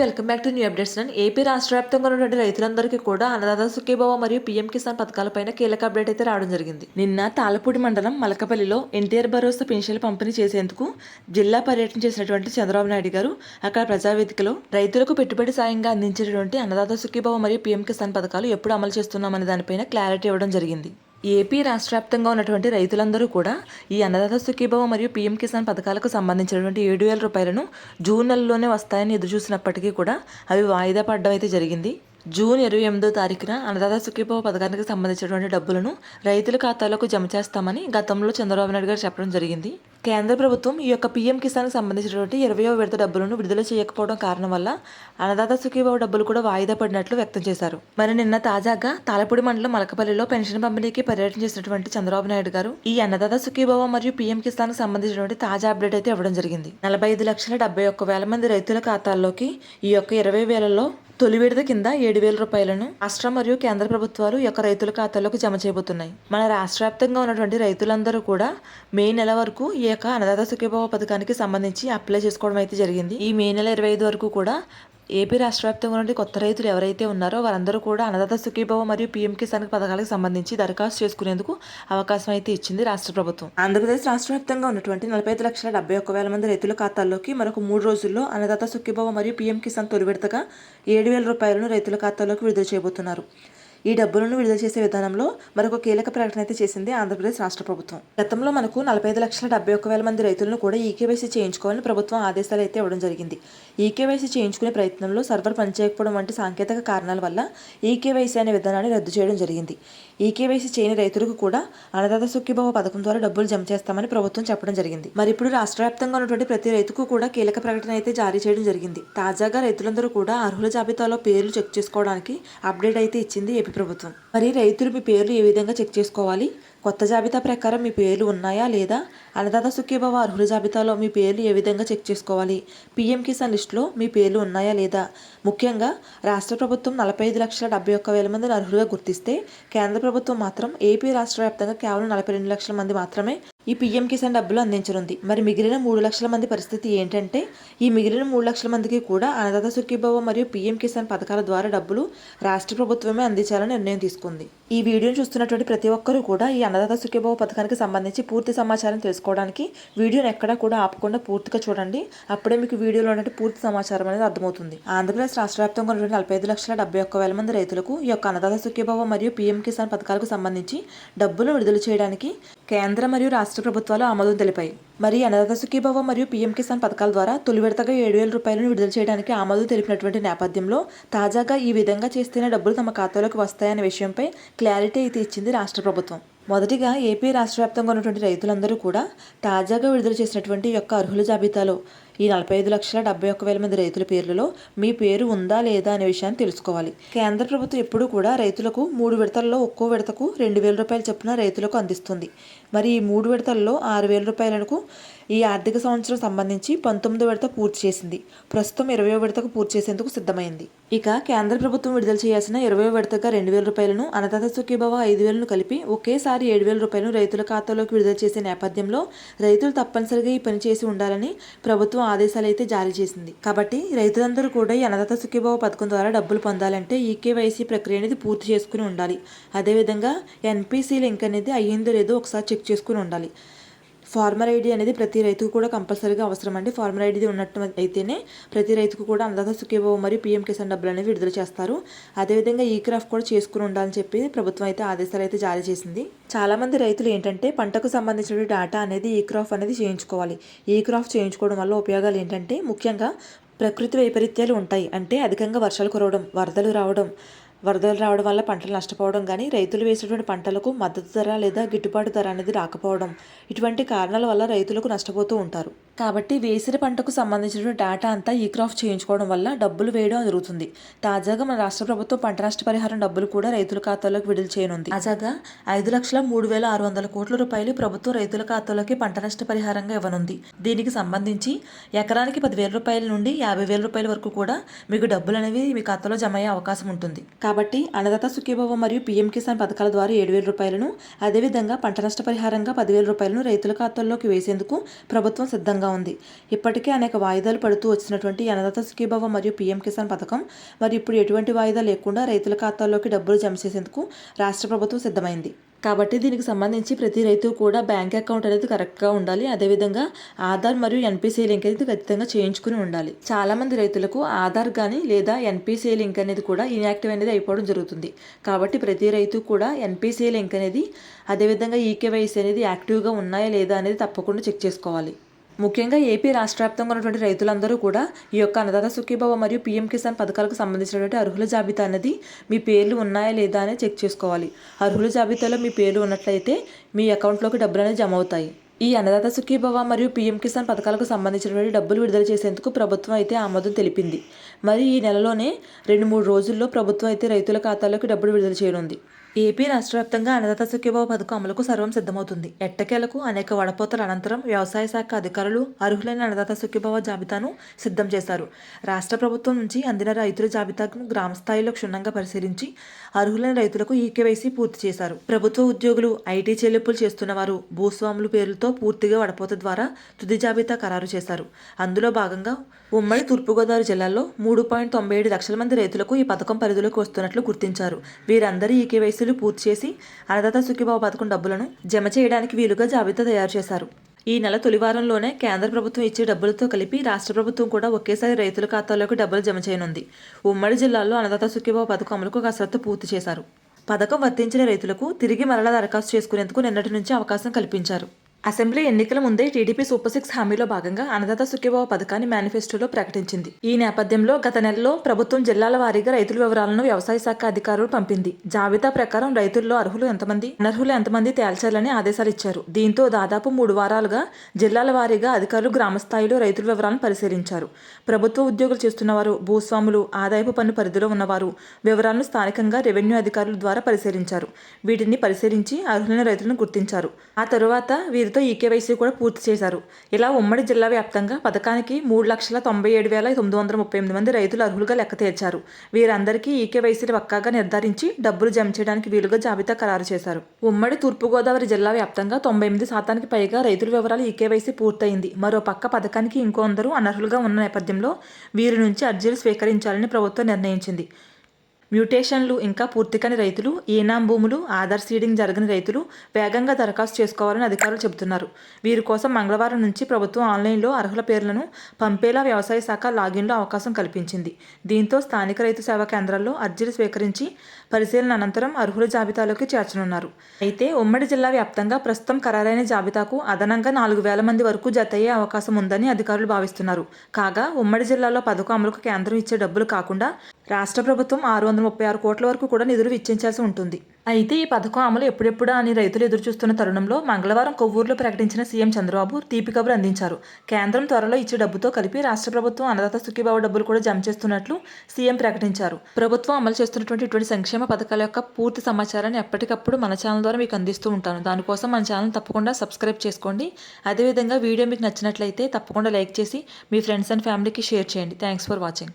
Welcome back to new updates నేను AP రాష్ట్ర వ్యాప్తంగా ఉన్నటువంటి రైతులందరికీ కూడా అన్నదాత సుఖీభావ మరియు పీఎం కిసాన్ పథకాలపైన కీలక అప్డేట్ అయితే రావడం జరిగింది. నిన్న తాళపూడి మండలం మలకపల్లిలో ఎన్టీఆర్ భరోసా పెన్షన్లు పంపిణీ చేసేందుకు జిల్లా పర్యటన చేసినటువంటి చంద్రబాబు నాయుడు గారు అక్కడ ప్రజావేదికలో రైతులకు పెట్టుబడి సాయంగా అందించేటువంటి అన్నదాత సుఖీభావ మరియు పీఎం కిసాన్ పథకాలు ఎప్పుడు అమలు చేస్తున్నామనే దానిపైన క్లారిటీ ఇవ్వడం జరిగింది. ఏపీ రాష్ట్ర వ్యాప్తంగా ఉన్నటువంటి రైతులందరూ కూడా ఈ అన్నదాత సుఖీభవ మరియు పీఎం కిసాన్ పథకాలకు సంబంధించినటువంటి ఏడు వేల రూపాయలను జూన్ నెలలోనే వస్తాయని ఎదురు చూసినప్పటికీ కూడా అవి వాయిదా పడడం అయితే జరిగింది. జూన్ ఇరవై ఎనిమిదో తారీఖున అన్నదాత సుఖీభవ పథకానికి సంబంధించినటువంటి డబ్బులను రైతుల ఖాతాలకు జమ చేస్తామని గతంలో చంద్రబాబు నాయుడు గారు చెప్పడం జరిగింది. కేంద్ర ప్రభుత్వం ఈ యొక్క పీఎం కిసాన్కి సంబంధించినటువంటి ఇరవయో విడత డబ్బులను విడుదల చేయకపోవడం కారణం వల్ల అన్నదాత సుఖీబాబు డబ్బులు కూడా వాయిదా పడినట్లు వ్యక్తం చేశారు. మరి నిన్న తాజాగా తాలపూడి మండలం మలకపల్లిలో పెన్షన్ పంపిణీకి పర్యటన చేసినటువంటి చంద్రబాబు నాయుడు గారు ఈ అన్నదాత సుఖీబాబు మరియు పీఎం కిసాన్ సంబంధించినటువంటి తాజా అప్డేట్ అయితే ఇవ్వడం జరిగింది. నలభై ఐదు లక్షల డెబ్బై ఒక్క వేల మంది రైతుల ఖాతాల్లోకి ఈ యొక్క ఇరవై వేలలో తొలి విడత కింద ఏడు వేల రూపాయలను రాష్ట్ర మరియు కేంద్ర ప్రభుత్వాలు యొక్క రైతుల ఖాతాలోకి జమ చేయబోతున్నాయి. మన రాష్ట్ర వ్యాప్తంగా ఉన్నటువంటి రైతులందరూ కూడా మే నెల వరకు యొక్క అన్నదాత సుఖీభావ పథకానికి సంబంధించి అప్లై చేసుకోవడం అయితే జరిగింది. ఈ మే నెల ఇరవై ఐదు వరకు కూడా ఏపీ రాష్ట్ర వ్యాప్తంగా నుండి కొత్త రైతులు ఎవరైతే ఉన్నారో వారందరూ కూడా అన్నదాత సుఖీభవ మరియు పీఎం కిసాన్ పథకాలకు సంబంధించి దరఖాస్తు చేసుకునేందుకు అవకాశం అయితే ఇచ్చింది రాష్ట్ర ప్రభుత్వం. ఆంధ్రప్రదేశ్ రాష్ట్ర వ్యాప్తంగా ఉన్నటువంటి నలభై ఐదు లక్షల డెబ్బై ఒక్క వేల మంది రైతుల ఖాతాల్లోకి మరొక మూడు రోజుల్లో అన్నదాత సుఖీభవ మరియు పీఎం కిసాన్ తొలి విడతగా ఏడు వేల రూపాయలను రైతుల ఖాతాలోకి విడుదల చేయబోతున్నారు. ఈ డబ్బులను విడుదల చేసే విధానంలో మరొక కీలక ప్రకటన అయితే చేసింది ఆంధ్రప్రదేశ్ రాష్ట్ర ప్రభుత్వం. గతంలో మనకు నలభై ఐదు లక్షల డెబ్బై ఒక్క వేల మంది రైతులను కూడా ఈకేవైసీ చేయించుకోవాలని ప్రభుత్వం ఆదేశాలు అయితే ఇవ్వడం జరిగింది. ఈకేవైసీ చేయించుకునే ప్రయత్నంలో సర్వర్ పనిచేయకపోవడం వంటి సాంకేతిక కారణాల వల్ల ఈకేవైసీ అనే విధానాన్ని రద్దు చేయడం జరిగింది. ఈకేవైసీ చేయని రైతులకు కూడా అన్నదాత సుఖీభావ పథకం ద్వారా డబ్బులు జమ చేస్తామని ప్రభుత్వం చెప్పడం జరిగింది. మరి ఇప్పుడు రాష్ట్ర వ్యాప్తంగా ఉన్నటువంటి ప్రతి రైతుకు కూడా కీలక ప్రకటన అయితే జారీ చేయడం జరిగింది. తాజాగా రైతులందరూ కూడా అర్హుల జాబితాలో పేర్లు చెక్ చేసుకోవడానికి అప్డేట్ అయితే ఇచ్చింది ఏపీ ప్రభుత్వం. మరి రైతులు మీ పేర్లు ఏ విధంగా చెక్ చేసుకోవాలి? కొత్త జాబితా ప్రకారం మీ పేర్లు ఉన్నాయా లేదా? అన్నదాత సుఖీభవ అర్హుల జాబితాలో మీ పేర్లు ఏ విధంగా చెక్ చేసుకోవాలి? పీఎం కిసాన్ లిస్టులో మీ పేర్లు ఉన్నాయా లేదా? ముఖ్యంగా రాష్ట్ర ప్రభుత్వం నలభై ఐదు లక్షల డెబ్బై ఒక్క వేల మందిని అర్హులుగా గుర్తిస్తే కేంద్ర ప్రభుత్వం మాత్రం ఏపీ రాష్ట్ర వ్యాప్తంగా కేవలం నలభై రెండు లక్షల మంది మాత్రమే ఈ పీఎం కిసాన్ డబ్బులు అందించనుంది. మరి మిగిలిన మూడు లక్షల మంది పరిస్థితి ఏంటంటే ఈ మిగిలిన మూడు లక్షల మందికి కూడా అన్నదాత సుఖీభావ మరియు పీఎం కిసాన్ పథకాల ద్వారా డబ్బులు రాష్ట్ర ప్రభుత్వమే అందించాలని నిర్ణయం తీసుకుంది. ఈ వీడియోను చూస్తున్నటువంటి ప్రతి ఒక్కరూ కూడా ఈ అన్నదాత సుఖీభావ పథకానికి సంబంధించి పూర్తి సమాచారం తెలుసుకోవడానికి వీడియోను ఎక్కడా కూడా ఆపకుండా పూర్తిగా చూడండి. అప్పుడే మీకు వీడియోలో ఉన్నట్టు పూర్తి సమాచారం అనేది అర్థమవుతుంది. ఆంధ్రప్రదేశ్ రాష్ట్ర వ్యాప్తంగా ఉన్నటువంటి నలభై ఐదు లక్షల డెబ్బై ఒక్క వేల మంది రైతులకు ఈ యొక్క అన్నదాత సుఖీభావ మరియు పీఎం కిసాన్ పథకాలకు సంబంధించి డబ్బులు విడుదల చేయడానికి కేంద్ర మరియు రాష్ట్ర ప్రభుత్వాలు ఆమోదం తెలిపాయి. మరి అన్నదాత సుఖీభవ మరియు పీఎం కిసాన్ పథకాల ద్వారా తొలి విడతగా ఏడు వేల రూపాయలను విడుదల చేయడానికి ఆమోదం తెలిపినటువంటి నేపథ్యంలో తాజాగా ఈ విధంగా చేస్తేనే డబ్బులు తమ ఖాతాలోకి వస్తాయనే విషయంపై క్లారిటీ అయితే ఇచ్చింది రాష్ట్ర ప్రభుత్వం. మొదటిగా ఏపీ రాష్ట్ర వ్యాప్తంగా ఉన్నటువంటి రైతులందరూ కూడా తాజాగా విడుదల చేసినటువంటి యొక్క అర్హుల జాబితాలో ఈ నలభై ఐదు లక్షల డెబ్బై ఒక్క వేల మంది రైతుల పేర్లలో మీ పేరు ఉందా లేదా అనే విషయాన్ని తెలుసుకోవాలి. కేంద్ర ప్రభుత్వం ఎప్పుడూ కూడా రైతులకు మూడు విడతల్లో ఒక్కో విడతకు రెండు వేల రూపాయల చొప్పున రైతులకు అందిస్తుంది. మరి ఈ మూడు విడతల్లో ఆరు వేల రూపాయలకు ఈ ఆర్థిక సంవత్సరం సంబంధించి పంతొమ్మిదో విడత పూర్తి చేసింది. ప్రస్తుతం ఇరవై విడతకు పూర్తి చేసేందుకు సిద్ధమైంది. ఇక కేంద్ర ప్రభుత్వం విడుదల చేయాల్సిన ఇరవై విడతగా రెండు వేల రూపాయలను అన్నదాత సుఖీభవ ఐదు వేలను కలిపి ఒకేసారి ఏడు వేల రూపాయలను రైతుల ఖాతాలోకి విడుదల చేసే నేపథ్యంలో రైతులు తప్పనిసరిగా ఈ పని చేసి ఉండాలని ప్రభుత్వం ఆదేశాలు అయితే జారీ చేసింది. కాబట్టి రైతులందరూ కూడా ఈ అన్నదాత సుఖీభవ పథకం ద్వారా డబ్బులు పొందాలంటే ఈ కేవైసీ ప్రక్రియ అనేది పూర్తి చేసుకుని ఉండాలి. అదేవిధంగా ఎన్పిసి లింక్ అనేది అయ్యిందో లేదో ఒకసారి చెక్ చేసుకుని ఉండాలి. ఫార్మర్ ఐడి అనేది ప్రతి రైతుకు కూడా కంపల్సరీగా అవసరం అండి. ఫార్మర్ ఐడి ఉన్నట్టు అయితేనే ప్రతి రైతుకు కూడా అన్నదాత సుఖీభవ మరియు పీఎం కిసాన్ డబ్బులు అనేవి విడుదల చేస్తారు. అదేవిధంగా ఈ క్రాఫ్ట్ కూడా చేసుకుని ఉండాలని చెప్పి ప్రభుత్వం అయితే ఆదేశాలు అయితే జారీ చేసింది. చాలా మంది రైతులు ఏంటంటే పంటకు సంబంధించిన డేటా అనేది ఈ క్రాఫ్ అనేది చేయించుకోవాలి. ఈ క్రాఫ్ చేయించుకోవడం వల్ల ఉపయోగాలు ఏంటంటే ముఖ్యంగా ప్రకృతి వైపరీత్యాలు ఉంటాయి. అంటే అధికంగా వర్షాలు కురవడం వరదలు రావడం వరదలు రావడం వల్ల పంటలు నష్టపోవడం కానీ రైతులు వేసినటువంటి పంటలకు మద్దతు ధర లేదా గిట్టుబాటు ధర అనేది రాకపోవడం ఇటువంటి కారణాల వల్ల రైతులకు నష్టపోతూ ఉంటారు. కాబట్టి వేసిన పంటకు సంబంధించిన డేటా అంతా ఈ క్రాఫ్ చేయించుకోవడం వల్ల డబ్బులు వేయడం జరుగుతుంది. తాజాగా మన రాష్ట్ర ప్రభుత్వం పంట నష్ట పరిహారం డబ్బులు కూడా రైతుల ఖాతాలోకి విడుదల చేయనుంది. తాజాగా ఐదు లక్షల మూడు వేల ఆరు వందల కోట్ల రూపాయలు ప్రభుత్వం రైతుల ఖాతాలోకి పంట నష్ట పరిహారంగా ఇవ్వనుంది. దీనికి సంబంధించి ఎకరానికి పదివేల రూపాయల నుండి యాభై వేల రూపాయల వరకు కూడా మీకు డబ్బులు అనేవి మీ ఖాతాలో జమ అయ్యే అవకాశం ఉంటుంది. కాబట్టి అన్నదాత సుఖీభవ మరియు పీఎం కిసాన్ పథకాల ద్వారా ఏడు వేల రూపాయలను అదేవిధంగా పంట నష్టపరిహారంగా పదివేల రూపాయలను రైతుల ఖాతాల్లోకి వేసేందుకు ప్రభుత్వం సిద్ధంగా ఉంది. ఇప్పటికే అనేక వాయిదాలు పడుతూ వచ్చినటువంటి అన్నదాత సుఖీభవ మరియు పీఎం కిసాన్ పథకం మరి ఇప్పుడు ఎటువంటి వాయిదా లేకుండా రైతుల ఖాతాల్లోకి డబ్బులు జమ చేసేందుకు రాష్ట్ర ప్రభుత్వం సిద్ధమైంది. కాబట్టి దీనికి సంబంధించి ప్రతి రైతు కూడా బ్యాంక్ అకౌంట్ అనేది కరెక్ట్గా ఉండాలి. అదేవిధంగా ఆధార్ మరియు ఎన్పిసిఐ లింక్ అనేది ఖచ్చితంగా చేయించుకుని ఉండాలి. చాలామంది రైతులకు ఆధార్ కానీ లేదా ఎన్పిసిఐ లింక్ అనేది కూడా ఇన్యాక్టివ్ అనేది అయిపోవడం జరుగుతుంది. కాబట్టి ప్రతి రైతు కూడా ఎన్పిసిఐ లింక్ అనేది అదేవిధంగా ఈకేవైసీ అనేది యాక్టివ్గా ఉన్నాయా లేదా అనేది తప్పకుండా చెక్ చేసుకోవాలి. ముఖ్యంగా ఏపీ రాష్ట్ర వ్యాప్తంగా ఉన్నటువంటి రైతులందరూ కూడా ఈ యొక్క అన్నదాత సుఖీభవ మరియు పీఎం కిసాన్ పథకాలకు సంబంధించినటువంటి అర్హుల జాబితా అనేది మీ పేర్లు ఉన్నాయా లేదా అని చెక్ చేసుకోవాలి. అర్హుల జాబితాలో మీ పేర్లు ఉన్నట్లయితే మీ అకౌంట్లోకి డబ్బులు అనేది జమ అవుతాయి. ఈ అన్నదాత సుఖీభవ మరియు పీఎం కిసాన్ పథకాలకు సంబంధించినటువంటి డబ్బులు విడుదల చేసేందుకు ప్రభుత్వం అయితే ఆమోదం తెలిపింది. మరి ఈ నెలలోనే రెండు మూడు రోజుల్లో ప్రభుత్వం అయితే రైతుల ఖాతాలోకి డబ్బులు విడుదల చేయనుంది. ఏపీ రాష్ట్ర వ్యాప్తంగా అన్నదాత సుఖీభావ పథకం అమలుకు సర్వం సిద్ధమవుతుంది. ఎట్టకేలకు అనేక వడపోతల అనంతరం వ్యవసాయ శాఖ అధికారులు అర్హులైన అన్నదాత సుఖీభావ జాబితాను సిద్ధం చేశారు. రాష్ట్ర ప్రభుత్వం నుంచి అందిన రైతుల జాబితాను గ్రామ స్థాయిలో క్షుణ్ణంగా పరిశీలించి అర్హులైన రైతులకు ఈకేవైసీ పూర్తి చేశారు. ప్రభుత్వ ఉద్యోగులు ఐటీ చెల్లింపులు చేస్తున్న వారు భూస్వాములు పేర్లతో పూర్తిగా వడపోత ద్వారా తుది జాబితా ఖరారు చేశారు. అందులో భాగంగా ఉమ్మడి తూర్పుగోదావరి జిల్లాలో మూడు పాయింట్ తొంభై ఏడు లక్షల మంది రైతులకు ఈ పథకం పరిధిలోకి వస్తున్నట్లు గుర్తించారు. వీరందరి కేసులు పూర్తి చేసి అన్నదాత సుఖీబాబు పథకం డబ్బులను జమ చేయడానికి వీలుగా జాబితా తయారు చేశారు. ఈ నెల తొలివారంలోనే కేంద్ర ప్రభుత్వం ఇచ్చే డబ్బులతో కలిపి రాష్ట్ర ప్రభుత్వం కూడా ఒకేసారి రైతుల ఖాతాలోకి డబ్బులు జమ చేయనుంది. ఉమ్మడి జిల్లాలో అన్నదాత సుఖీబాబు పథకం అమలుకు కసరత్తు పూర్తి చేశారు. పథకం వర్తించిన రైతులకు తిరిగి మరలా దరఖాస్తు చేసుకునేందుకు నిన్నటి నుంచి అవకాశం కల్పించారు. అసెంబ్లీ ఎన్నికల ముందే టీడీపీ సూపర్ సిక్స్ హామీలో భాగంగా అన్నదాత సుఖీభావ పథకాన్ని మేనిఫెస్టోలో ప్రకటించింది. ఈ నేపథ్యంలో గత నెలలో ప్రభుత్వం జిల్లాల వారీగా రైతుల వివరాలను వ్యవసాయ శాఖ అధికారులు పంపింది. జాబితా ప్రకారం రైతుల్లో అర్హులు ఎంతమంది అనర్హులు ఎంతమంది తేల్చాలని ఆదేశాలు ఇచ్చారు. దీంతో దాదాపు మూడు వారాలుగా జిల్లాల వారీగా అధికారులు గ్రామస్థాయిలో రైతుల వివరాలను పరిశీలించారు. ప్రభుత్వ ఉద్యోగులు చేస్తున్నవారు భూస్వాములు ఆదాయపు పన్ను పరిధిలో ఉన్నవారు వివరాలను స్థానికంగా రెవెన్యూ అధికారుల ద్వారా పరిశీలించారు. వీటిని పరిశీలించి అర్హులైన రైతులను గుర్తించారు. ఆ తరువాత ఈ కేవైసీ కూడా పూర్తి చేశారు. ఇలా ఉమ్మడి జిల్లా వ్యాప్తంగా పథకానికి మూడు లక్షల తొంభై ఏడు వేల తొమ్మిది వందల ముప్పై ఎనిమిది మంది రైతులు అర్హులుగా లెక్క తీర్చారు. వీరందరికీ ఈకేవైసీలు పక్కాగా నిర్ధారించి డబ్బులు జమ చేయడానికి వీలుగా జాబితా ఖరారు చేశారు. ఉమ్మడి తూర్పుగోదావరి జిల్లా వ్యాప్తంగా తొంభై ఎనిమిది శాతానికి పైగా రైతుల వివరాలు ఈకేవైసీ పూర్తయింది. మరో పక్క పథకానికి ఇంకొందరు అనర్హులుగా ఉన్న నేపథ్యంలో వీరి నుంచి అర్జీలు స్వీకరించాలని ప్రభుత్వం నిర్ణయించింది. మ్యూటేషన్లు ఇంకా పూర్తికని రైతులు ఏనాం భూములు ఆధార్ సీడింగ్ జరగని రైతులు వేగంగా దరఖాస్తు చేసుకోవాలని అధికారులు చెబుతున్నారు. వీరి కోసం మంగళవారం నుంచి ప్రభుత్వం ఆన్లైన్లో అర్హుల పేర్లను పంపేలా వ్యవసాయ శాఖ లాగిన్లో అవకాశం కల్పించింది. దీంతో స్థానిక రైతు సేవా కేంద్రాల్లో అర్జీలు స్వీకరించి పరిశీలన అనంతరం అర్హుల జాబితాలోకి చేర్చనున్నారు. అయితే ఉమ్మడి జిల్లా వ్యాప్తంగా ప్రస్తుతం ఖరారైన జాబితాకు అదనంగా నాలుగు వేల మంది వరకు జతయ్యే అవకాశం ఉందని అధికారులు భావిస్తున్నారు. కాగా ఉమ్మడి జిల్లాలో పథకం అమలుకు కేంద్రం ఇచ్చే డబ్బులు కాకుండా రాష్ట్ర ప్రభుత్వం ఆరు వందల ముప్పై ఆరు కోట్ల వరకు కూడా నిధులు వెచ్చించాల్సి ఉంటుంది. అయితే ఈ పథకం అమలు ఎప్పుడెప్పుడా అని రైతులు ఎదురుచూస్తున్న తరుణంలో మంగళవారం కొవ్వూరులో ప్రకటించిన సీఎం చంద్రబాబు తీపి కబురు అందించారు. కేంద్రం త్వరలో ఇచ్చే డబ్బుతో కలిపి రాష్ట్ర ప్రభుత్వం అన్నదాత సుఖీబాబు డబ్బులు కూడా జమ చేస్తున్నట్లు సీఎం ప్రకటించారు. ప్రభుత్వం అమలు చేస్తున్నటువంటి ఇటువంటి సంక్షేమ పథకాల యొక్క పూర్తి సమాచారాన్ని ఎప్పటికప్పుడు మన ఛానల్ ద్వారా మీకు అందిస్తూ ఉంటాను. దానికోసం మన ఛానల్ తప్పకుండా సబ్స్క్రైబ్ చేసుకోండి. అదేవిధంగా వీడియో మీకు నచ్చినట్లయితే తప్పకుండా లైక్ చేసి మీ ఫ్రెండ్స్ అండ్ ఫ్యామిలీకి షేర్ చేయండి. Thanks for watching.